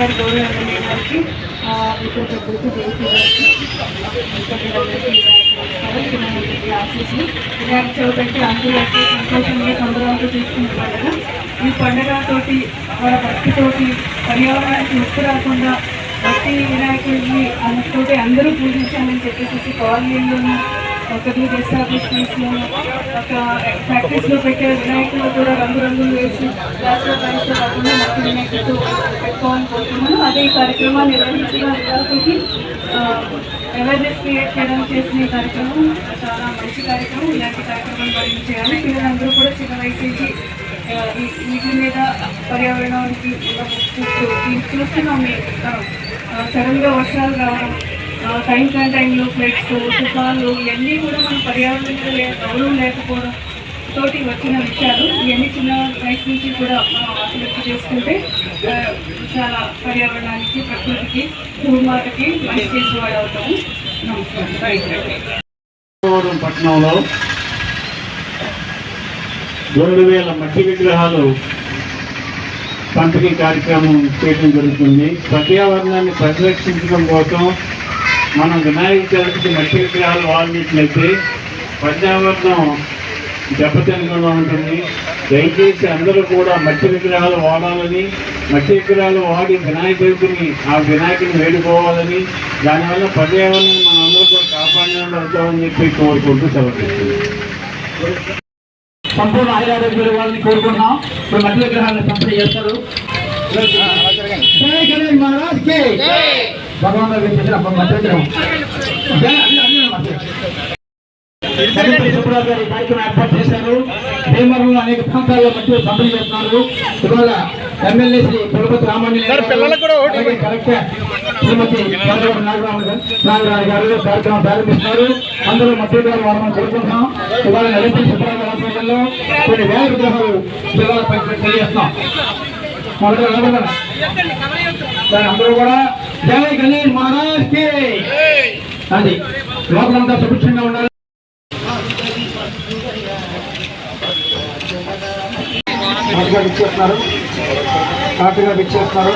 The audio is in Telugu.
గారి గౌరవ ఎమ్మెల్యే గారికి ఆ, ఇతర పెద్దలకు గారికి క్లాసెస్ని వినాయక చవితి అందరూ వచ్చి సంతోషంగా సంబరాలతో తీసుకునే పండుగ ఈ పండుగతోటి వాళ్ళ భక్తితోటి పర్యావరణానికి ముప్పు రాకుండా భక్తి వినాయకుడిని తోటి అందరూ పూజించాలని చెప్పేసి కాలనీల్లోనూ ఒక టూ ఎస్టాబ్లిష్మెంట్స్లోనూ ఒక ఫ్యాక్టరీస్లో పెట్టే వినాయకులు కూడా రంగురంగులు వేసి రాష్ట్ర ప్రైస్తో కాకుండా మట్టి వినాయకుడితో పెట్టుకోవాలని కోరుతున్నాను అదే ఈ కార్యక్రమాన్ని నిర్వహించిన విద్యార్థులకి అవేర్నెస్ క్రియేట్ చేయడం చేసిన ఈ కార్యక్రమం చాలా మంచి కార్యక్రమం. ఇలాంటి కార్యక్రమాలు మరింత చేయాలి. పిల్లలందరూ కూడా చిన్న వయసు నుంచి వీటి మీద పర్యావరణానికి ఉన్న ముప్పు చూస్తున్నాం సడన్గా వర్షాలు రావడం ఆ, టైం కాని టైంలో ఫ్లెక్స్ తుఫాన్లు ఇవన్నీ కూడా మన పర్యావరణం మీద లే- గౌరవం లేకపోవడం తోటి వచ్చిన విషయాలు. ఇవన్నీ చిన్న వయసు నుంచి కూడా మనం అభివృద్ధి చేసుకుంటే చాలా పర్యావరణానికి ప్రకృతికి భూమాతకి మంచి చేసేవాడు అవుతాము. నమస్కారం. పట్టణంలో రెండు వేల మట్టి విగ్రహాలు పంపిణీ కార్యక్రమం చేయడం జరుగుతుంది. పర్యావరణాన్ని పరిరక్షించడం కోసం మనం వినాయక చవితికి మట్టి విగ్రహాలు వాడినట్లయితే పర్యావరణం దెబ్బతినకుండా ఉంటుంది. దయచేసి అందరూ కూడా మట్టి విగ్రహాలు వాడాలని మట్టి విగ్రహాలు వాడి వినాయక చవితిని ఆ వినాయకుని వేడుకోవాలని దానివల్ల పర్యావరణం మనందరూ కూడా కాపాడడం అవుతామని చెప్పి కోరుకుంటూ సెలవు సంపూర్ణ ఆయురారోగ్యాలు వాళ్ళని కోరుకుంటున్నాం. ఇప్పుడు మధ్య విగ్రహాలను పంపిణీ చేస్తారు. మహారాజ్కి. భగవాన్ గారు చేసిన మధ్య గారు కార్యక్రమం ఏర్పాటు చేశారు భీమవరంలో అనేక ప్రాంతాల్లో మధ్య పంపిణీ చేస్తున్నారు ఇవాళ ఎమ్మెల్యే శ్రీ పులపతి రామాంజనేయ శ్రీమతి నాగరాజు గారు కార్యక్రమం ప్రారంభిస్తున్నారు అందరూ మధ్య గారు వారమని కోరుకుంటున్నాం ఇవాళ కలెక్టర్ సుబ్రాజ్ గారి ఆధ్వర్యంలో కొన్ని వేల విగ్రహాలు పిల్లలపై తెలియజేస్తున్నాం అందరూ కూడా జై గణేష్ మహారాజ్కి. అది లోపలంతా సుభిక్షంగా ఉండాలి. హాట్గా విచ్చేస్తున్నారు. హాట్గా విచ్చేస్తున్నారు.